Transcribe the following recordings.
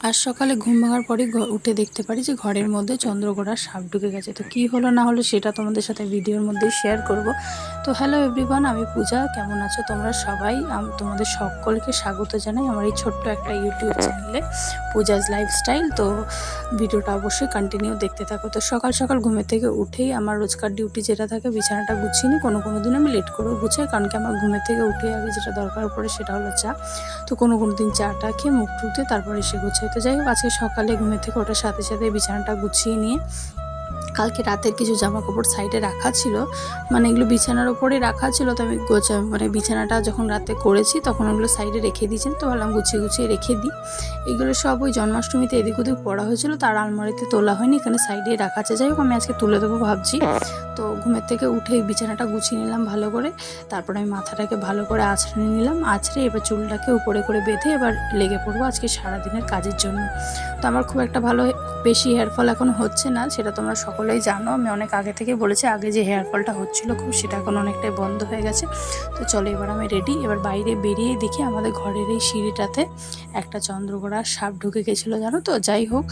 আজ সকালে ঘুম ভাঙার পরে উঠে দেখতে পারি যে ঘরের মধ্যে চন্দ্রগোড়ার সাপ ঢুকে গেছে। তো কী হলো না হলো সেটা তোমাদের সাথে ভিডিওর মধ্যে শেয়ার করব। তো হ্যালো এভরিওয়ান আমি পূজা, কেমন আছো তোমরা সবাই? তোমাদের সকলকে স্বাগত জানাই আমার এই ছোট্ট একটা ইউটিউব চ্যানেলে পূজাজ লাইফস্টাইল তো ভিডিওটা অবশ্যই কন্টিনিউ দেখতে থাকো। তো সকাল সকাল ঘুমের থেকে উঠেই আমার রোজকার ডিউটি যেটা থাকে, বিছানাটা গুছিয়ে নিই। কোনো কোনো দিন আমি লেট করেও গুছাই, কারণ কি আমার ঘুমের থেকে উঠে আগে যেটা দরকার পড়ে সেটা হলো চা। তো কোনো কোনো দিন চাটা খেয়ে মুখ টুকতে তারপরে এসে গুছাই। তো যাই হোক, আজকে সকালে ঘুমের থেকে ওঠার সাথে সাথে বিছানাটা গুছিয়ে নিয়ে কালকে রাতের কিছু জামা কাপড় সাইডে রাখা ছিল। মানে এগুলো বিছানার ওপরে রাখা ছিল, তো আমি গোছা মানে বিছানাটা যখন রাতে করেছি তখন ওগুলো সাইডে রেখে দিয়েছেন, তো ভাবলাম গুছিয়ে গুছিয়ে রেখে দিই। এগুলো সব ওই জন্মাষ্টমীতে এদিক ওদিক পড়া হয়েছিল, তার আলমারিতে তোলা হয়নি, এখানে সাইডে রাখা আছে। যাই হোক, আমি আজকে তুলে দেবো ভাবছি। তো ঘুমের থেকে উঠে বিছানাটা গুছিয়ে নিলাম ভালো করে, তারপরে আমি মাথাটাকে ভালো করে আছড়ে নিলাম, আছড়ে এবার চুলটাকে উপরে করে বেঁধে এবার লেগে পড়ব আজকে সারাদিনের কাজের জন্য। তো আমার খুব একটা ভালো বেশি হেয়ার ফল এখন হচ্ছে না, সেটা তোমরা সকলেই জানো। আমি অনেক আগে থেকে বলেছি, আগে যে হেয়ার ফলটা হচ্ছিল খুব, সেটা এখন অনেকটাই বন্ধ হয়ে গেছে। তো চলো এবার আমি রেডি এবার বাইরে বেরিয়ে দেখি আমাদের ঘরের এই সিঁড়িটাতে একটা চন্দ্রগোড়ার সাপ ঢুকে গেছিল, জানো তো? যাই হোক,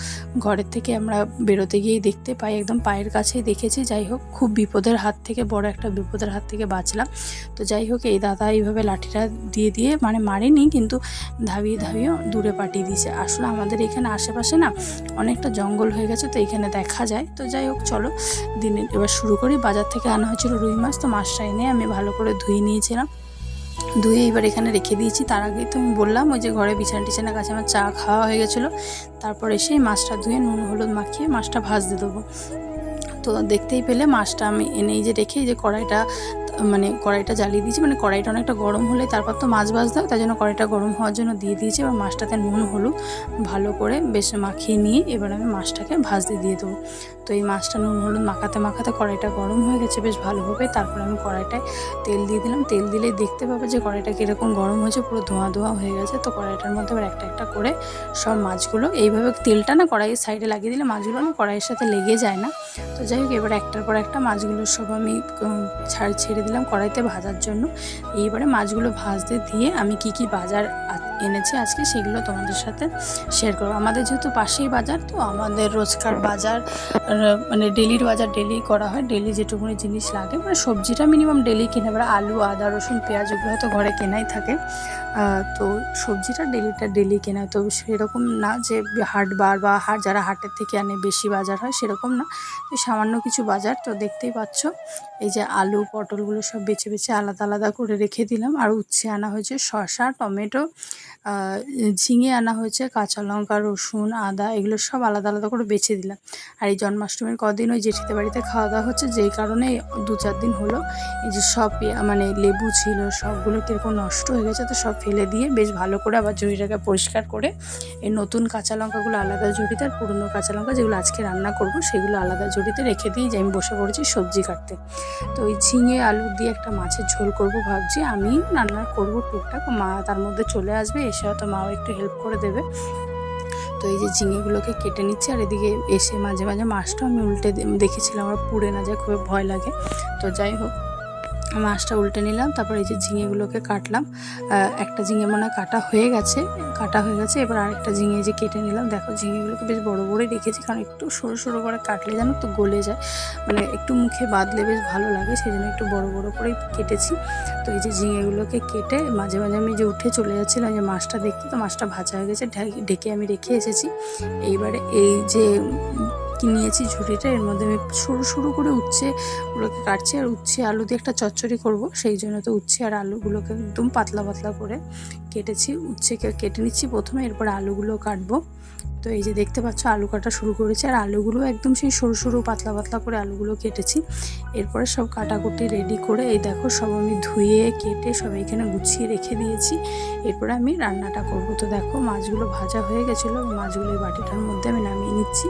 ঘরের থেকে আমরা বেরোতে গিয়েই দেখতে পাই, একদম পায়ের কাছেই দেখেছি। যাই হোক, খুব বিপদের হাত থেকে, বড় একটা বিপদের হাত থেকে বাঁচলাম। তো যাই হোক, এই দাদা এইভাবে লাঠিটা দিয়ে দিয়ে মানে মারেনি, কিন্তু ধাবিয়ে ধাবিয়ে দূরে পাঠিয়ে দিয়েছে। আসলে আমাদের এখানে আশেপাশে না অনেকটা জঙ্গল হয়ে গেছে, তো এখানে দেখা যায়। তো যাই হোক, চলো দিনের এবার শুরু করি। বাজার থেকে আনা হয়েছিল রুই মাছ, তো মাছটা এনে আমি ভালো করে ধুয়ে নিয়েছিলাম। ধুয়ে এবার এখানে রেখে দিয়েছি। তার আগেই তো আমি বললাম, ওই যে ঘরে বিছানা টিছানা কাছে আমার চা খাওয়া হয়ে গেছিল। তারপরে এসে এই মাছটা ধুয়ে নুন, হলুদ মাখিয়ে মাছটা ভাজতে দেবো। তো দেখতেই পেলে মাছটা আমি এনেই যে রেখে যে কড়াইটা মানে কড়াইটা জ্বালিয়ে দিয়েছি মানে কড়াইটা অনেকটা গরম হলে তারপর তো মাছ ভাজতে হয়, তাই জন্য কড়াইটা গরম হওয়ার জন্য দিয়ে দিয়েছি। এবার মাছটাতে নুন, হলুদ ভালো করে বেশ মাখিয়ে নিয়ে এবার আমি মাছটাকে ভাজতে দিয়ে দেবো। তো এই মাছটা নুন, হলুদ মাখাতে মাখাতে কড়াইটা গরম হয়ে গেছে, বেশ ভালোভাবে তারপর আমি কড়াইটায় তেল দিয়ে দিলাম। তেল দিলেই দেখতে পাবে যে কড়াইটা কীরকম গরম হয়েছে, পুরো ধোঁয়া ধোঁয়া হয়ে গেছে। তো কড়াইটার মধ্যে এবার একটা একটা করে সব মাছগুলো, এইভাবে তেলটা না কড়াইয়ের সাইডে লাগিয়ে দিলে মাছগুলো না কড়াইয়ের সাথে লেগে যায় না। তো যাই হোক, এবার একটার পর একটা মাছগুলো সব আমি ছাড়, ছেড়ে দিলাম কড়াইতে ভাজার জন্য। এইবারে মাছগুলো ভাজতে দিয়ে আমি কি কি বাজার এনেছি, আজকে সেগুলো তোমাদের সাথে শেয়ার করব। আমাদের যেহেতু পাশেই বাজার, তো আমাদের রোজকার বাজার মানে ডেলির বাজার ডেলি করা হয়। ডেলি যেটুকুনি জিনিস লাগে মানে সবজিটা মিনিমাম ডেলি কিনে এবার আলু, আদা, রসুন, পেঁয়াজ ওগুলো হয়তো ঘরে কেনাই থাকে। তো সবজিটা ডেলিটা ডেলি কেনা। তো সেরকম না যে হাটবার বা হাট, যারা হাটের থেকে আনে, বেশি বাজার হয়, সেরকম না। তো সামান্য কিছু বাজার, তো দেখতেই পাচ্ছ। এই যে আলু, পটলগুলো সব বেছে বেছে আলাদা আলাদা করে রেখে দিলাম। আর উচ্ছে আনা হয়েছে, শসা, টমেটো ঝিঙে আনা হয়েছে, কাঁচা লঙ্কা, রসুন, আদা, এগুলো সব আলাদা আলাদা করে বেছে দিলাম। আর এই জন্মাষ্টমীর কদিন ওই জেঠিতে বাড়িতে খাওয়া দাওয়া হচ্ছে, যেই কারণে দু চার দিন হলো। এই যে সব মানে লেবু ছিল, সবগুলো কীরকম নষ্ট হয়ে গেছে, তো সব ফেলে দিয়ে বেশ ভালো করে আবার ঝুড়িটাকে পরিষ্কার করে এই নতুন কাঁচা লঙ্কাগুলো আলাদা ঝুড়িতে আর পুরনো কাঁচা লঙ্কা যেগুলো আজকে রান্না করব, সেগুলো আলাদা ঝুড়িতে রেখে দিয়ে যে আমি বসে পড়েছি সবজি কাটতে। তো ওই ঝিঙে, আলু দিয়ে একটা মাছের ঝোল করব ভাবছি। আমি রান্না করব টুকটাক, মা তার মধ্যে চলে আসবে এসে হয়তো মাও একটু হেল্প করে দেবে। তো এই যে ঝিঙেগুলোকে কেটে নিচ্ছে, আর এদিকে এসে মাঝে মাঝে মাছটা আমি উল্টে দেখেছিলাম আমার পুড়ে না যায় খুব ভয় লাগে। তো যাই হোক মাছটা উল্টে নিলাম, তারপর এই যে ঝিঙেগুলোকে কাটলাম। একটা ঝিঙে মনে কাটা হয়ে গেছে, কাটা হয়ে গেছে, এবার আরেকটা ঝিঙে যে কেটে নিলাম। দেখো ঝিঙেগুলোকে বেশ বড় বড়ই রেখেছি, কারণ একটু সরু সরু করে কাটলে যেন তো গলে যায়। মানে একটু মুখে বাঁধলে বেশ ভালো লাগে সেই জন্য একটু বড় বড় করেই কেটেছি। তো এই যে ঝিঙেগুলোকে কেটে মাঝে মাঝে আমি যে উঠে চলে যাচ্ছিলাম যে মাছটা দেখতে, তো মাছটা ভাজা হয়ে গেছে ঢাকি- আমি রেখে এসেছি। এইবারে এই যে নিয়েছি ঝুড়িটা, এর মধ্যে আমি সরু সরু করে উচ্ছে ওগুলোকে কাটছি আর উচ্ছে আলু দিয়ে একটা চচ্চড়ি করব, সেই জন্য তো উচ্ছে আর আলুগুলোকে একদম পাতলা পাতলা করে কেটেছি উচ্ছেকে কেটে নিচ্ছি। প্রথমে এরপর আলুগুলো কাটবো। তো এই যে দেখতে পাচ্ছ, আলু কাটা শুরু করেছি। আর আলুগুলো একদম সেই সরু সরু পাতলা পাতলা করে আলুগুলো কেটেছি। এরপরে সব কাটাকুটি রেডি করে, এই দেখো সব আমি ধুয়ে, কেটে সব এখানে গুছিয়ে রেখে দিয়েছি। এরপরে আমি রান্নাটা করব। তো দেখো মাছগুলো ভাজা হয়ে গেছিল, মাছগুলো এই বাটিটার মধ্যে আমি নামিয়ে নিচ্ছি।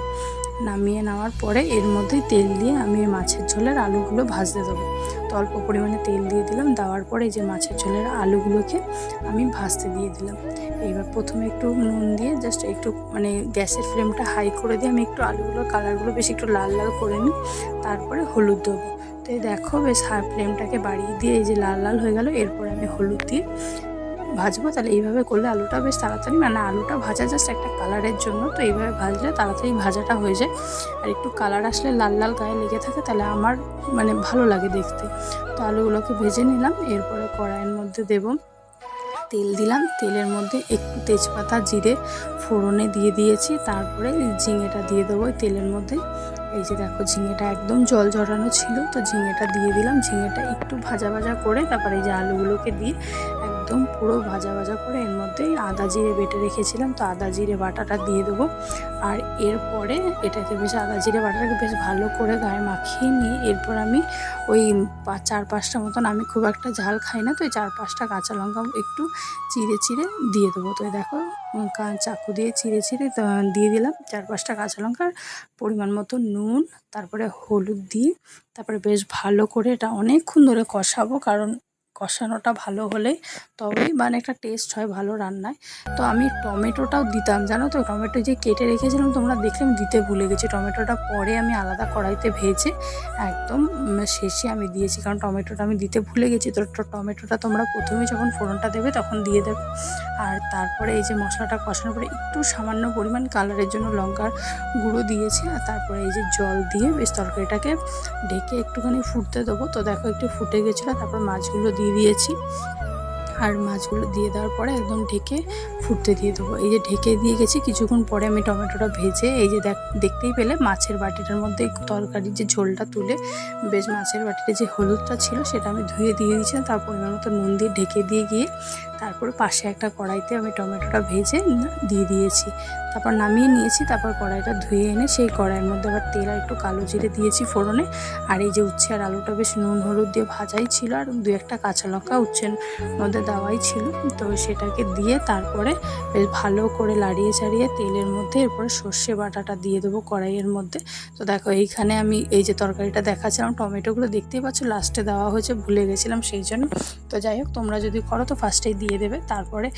নামিয়ে নেওয়ার পরে এর মধ্যেই তেল দিয়ে আমি মাছের ঝোলের আলুগুলো ভাজতে দেবো। তো অল্প পরিমাণে তেল দিয়ে দিলাম। দেওয়ার পরে যে মাছের ঝোলের আলুগুলোকে আমি ভাজতে দিয়ে দিলাম। এবার প্রথমে একটু নুন দিয়ে জাস্ট একটু মানে গ্যাসের ফ্লেমটা হাই করে দিয়ে আমি একটু আলুগুলোর কালারগুলো বেশি একটু লাল লাল করে নিই। তারপরে হলুদ দেবো। তো দেখো বেশ ফ্লেমটাকে বাড়িয়ে দিয়ে এই যে লাল লাল হয়ে গেল। এরপর আমি হলুদ দিয়ে ভাজবো, তাহলে এইভাবে করলে আলুটা বেশ তাড়াতাড়ি মানে আলুটা ভাজা জাস্ট একটা কালারের জন্য, তো এইভাবে ভাজলে তাড়াতাড়ি ভাজাটা হয়ে যায়। আর একটু কালার আসলে লাল লাল গায়ে লেগে থাকে, তাহলে আমার মানে ভালো লাগে দেখতে। তো আলুগুলোকে ভেজে নিলাম, এরপরে কড়াইয়ের মধ্যে দেবো তেল দিলাম, তেলের মধ্যে একটু তেজপাতা, জিরে, ফোড়নে দিয়ে দিয়েছি, তারপরে ঝিঙেটা দিয়ে দেবো তেলের মধ্যে। এই যে দেখো ঝিঙেটা একদম জল ঝরানো ছিল, তো ঝিঙেটা দিয়ে দিলাম, ঝিঙেটা একটু ভাজা ভাজা করে তারপরে এই যে আলুগুলোকে দিয়ে একদম পুরো ভাজা ভাজা করে এর মধ্যে আদা জিরে বেটে রেখেছিলাম। তো আদা জিরে বাটাটা দিয়ে দেবো। আর এরপরে এটাকে বেশ আদা জিরে বাটাটাকে বেশ ভালো করে গায়ে মাখিয়ে নিয়ে এরপর আমি ওই চার পাঁচটা মতন আমি খুব একটা ঝাল খাই না, তো ওই চার পাঁচটা কাঁচা লঙ্কা একটু চিড়ে চিড়ে দিয়ে দেবো। তো দেখো চাকু দিয়ে চিড়ে চিড়ে দিয়ে দিলাম চার পাঁচটা কাঁচা লঙ্কার পরিমাণ মতো নুন, তারপরে হলুদ দিয়ে, তারপরে বেশ ভালো করে এটা অনেকক্ষণ ধরে কষাবো, কারণ কষানোটা ভালো হলে তবেই মানে একটা টেস্ট হয় ভালো রান্নায়। তো আমি টমেটোটাও দিতাম, জানো তো? টমেটো যে কেটে রেখেছিলাম, তোমরা দেখলে আমি দিতে ভুলে গেছি। টমেটোটা পরে আমি আলাদা কড়াইতে ভেজে একদম শেষে আমি দিয়েছি। কারণ টমেটোটা আমি দিতে ভুলে গেছি। তো টমেটোটা তোমরা প্রথমে যখন ফোড়নটা দেবে তখন দিয়ে দেবে। আর তারপরে এই যে মশলাটা কষানোর পরে একটু সামান্য পরিমাণ কালারের জন্য লঙ্কার গুঁড়ো দিয়েছি। আর তারপরে এই যে জল দিয়ে বেশ তরকারিটাকে ঢেকে একটুখানি ফুটতে দেবো। তো দেখো একটু ফুটে গেছিল, তারপর মাছগুলো দিয়ে দিয়েছি। আর মাছগুলো দিয়ে দেওয়ার পরে একদম ঢেকে ফুটতে দিয়ে দেবো। এই যে ঢেকে দিয়ে গেছি, কিছুক্ষণ পরে আমি টমেটোটা ভেজে, এই যে দেখ, দেখতেই পেলে মাছের বাটিটার মধ্যে তরকারির যে ঝোলটা তুলে, বেশ মাছের বাটিতে যে হলুদটা ছিল সেটা আমি ধুয়ে দিয়ে দিয়েছিলাম। তারপর মতো নুন দিয়ে ঢেকে দিয়ে গিয়ে তারপর পাশে একটা কড়াইতে আমি টমেটোটা ভেজে দিয়ে দিয়েছি। তারপর নামিয়ে নিয়েছি, তারপর কড়াইটা ধুয়ে এনে সেই কড়াইয়ের মধ্যে আবার তেল আর একটু কালো জিরে দিয়েছি ফোড়নে। আর এই যে উচ্ছে আর আলুটা বেশ নুন হলুদ দিয়ে ভাজাই ছিল, আর দু একটা কাঁচা লঙ্কা উচ্ছের মধ্যে দেওয়াই ছিল। তো সেটাকে দিয়ে তারপরে বেশ ভালো করে লাড়িয়ে চাড়িয়ে তেলের মধ্যে এরপরে সর্ষে বাটাটা দিয়ে দেবো কড়াইয়ের মধ্যে। তো দেখো এইখানে আমি এই যে তরকারিটা দেখাচ্ছিলাম, টমেটোগুলো দেখতেই পাচ্ছ, লাস্টে দেওয়া হয়েছে, ভুলে গেছিলাম সেই জন্য। তো যাই হোক, তোমরা যদি করো, তো ফার্স্টেই দিয়ে দেবে। তারপরে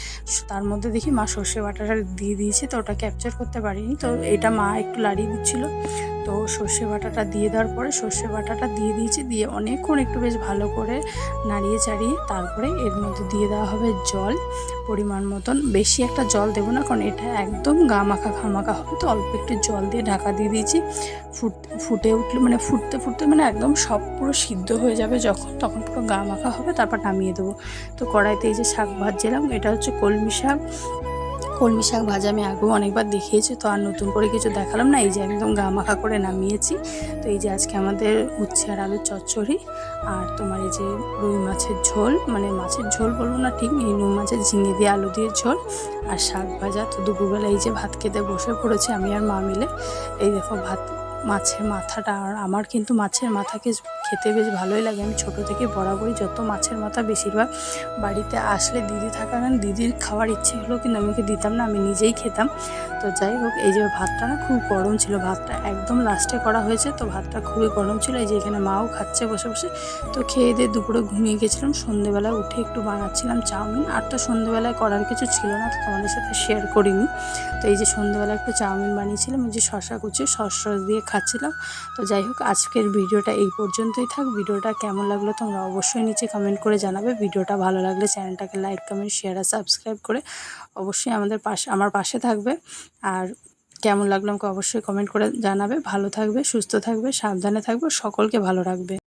তার মধ্যে দেখি মা সর্ষে বাটাটা দিয়ে দিয়েছে, তো ওটা ক্যাপচার করতে পারিনি। তো এটা মা একটু লাড়িয়ে দিচ্ছিল। তো সর্ষে বাটাটা দিয়ে দেওয়ার পরে সর্ষে বাটাটা দিয়ে দিয়েছি, দিয়ে অনেকক্ষণ একটু বেশ ভালো করে নাড়িয়ে চাড়িয়ে তারপরে এর মধ্যে দিয়ে দেওয়া হবে জল। পরিমাণ মতন বেশি একটা জল দেবো না, কারণ এটা একদম গা মাখা ঘামাখা হবে। তো অল্প একটু জল দিয়ে ঢাকা দিয়ে দিয়েছি। ফুট, ফুটে উঠলে মানে ফুটতে ফুটতে মানে একদম সব পুরো সিদ্ধ হয়ে যাবে যখন, তখন পুরো গা মাখা হবে, তারপর নামিয়ে দেবো। তো কড়াইতে এই যে শাক ভাজছিলাম, এটা হচ্ছে কলমি শাক। কলমি শাক ভাজা আমি আগেও অনেকবার দেখিয়েছি, তো আর নতুন করে কিছু দেখালাম না। এই যে একদম গামাখা করে নামিয়েছি। তো এই যে আজকে আমাদের উচ্ছে আর আলুর চচ্চড়ি আর তোমার এই যে রুই মাছের ঝোল। মানে মাছের ঝোল বলব না ঠিক, এই রুই মাছের ঝিঙে দিয়ে আলু দিয়ে ঝোল আর শাক ভাজা। তো দুপুরবেলা এই যে ভাত খেতে বসে পড়েছি আমি আর মা মিলে। এই দেখো ভাত মাছের মাথাটা আর আমার কিন্তু মাছের মাথাকে খেতে বেশ ভালোই লাগে। আমি ছোটো থেকে বরাবরই যত মাছের মাথা বেশিরভাগ বাড়িতে আসলে দিদি থাকা থাকাকালীন দিদির খাওয়ার ইচ্ছে হলো কিন্তু আমাকে দিতাম না, আমি নিজেই খেতাম। তো যাই হোক, এই যে ভাতটা না খুব গরম ছিল, ভাতটা একদম লাস্টে করা হয়েছে, তো ভাতটা খুবই গরম ছিল, এই যে এখানে মাও খাচ্ছে বসে বসে। তো খেয়ে দিয়ে দুপুরে ঘুমিয়ে গেছিলাম, সন্ধেবেলায় উঠে একটু বানাচ্ছিলাম চাউমিন, আর তো সন্ধেবেলায় করার কিছু ছিল না, তো তোমাদের সাথে শেয়ার করিনি। তো এই যে সন্ধেবেলায় একটু চাউমিন বানিয়েছিলাম, এই যে শশা কুচি সস দিয়ে খাচ্ছিলাম। তো যাই হোক, আজকের ভিডিওটা এই পর্যন্তই থাক। ভিডিওটা কেমন লাগল তোমরা অবশ্যই নিচে কমেন্ট করে জানাবে। ভিডিওটা ভালো লাগলে চ্যানেলটাকে লাইক কমেন্ট শেয়ার আর সাবস্ক্রাইব করে অবশ্যই আমাদের পাশে আমার পাশে থাকবে। আর কেমন লাগল আমাকে অবশ্যই কমেন্ট করে জানাবে। ভালো থাকবে, সুস্থ থাকবে, সাবধানে থাকবে, সকলকে ভালো রাখবে।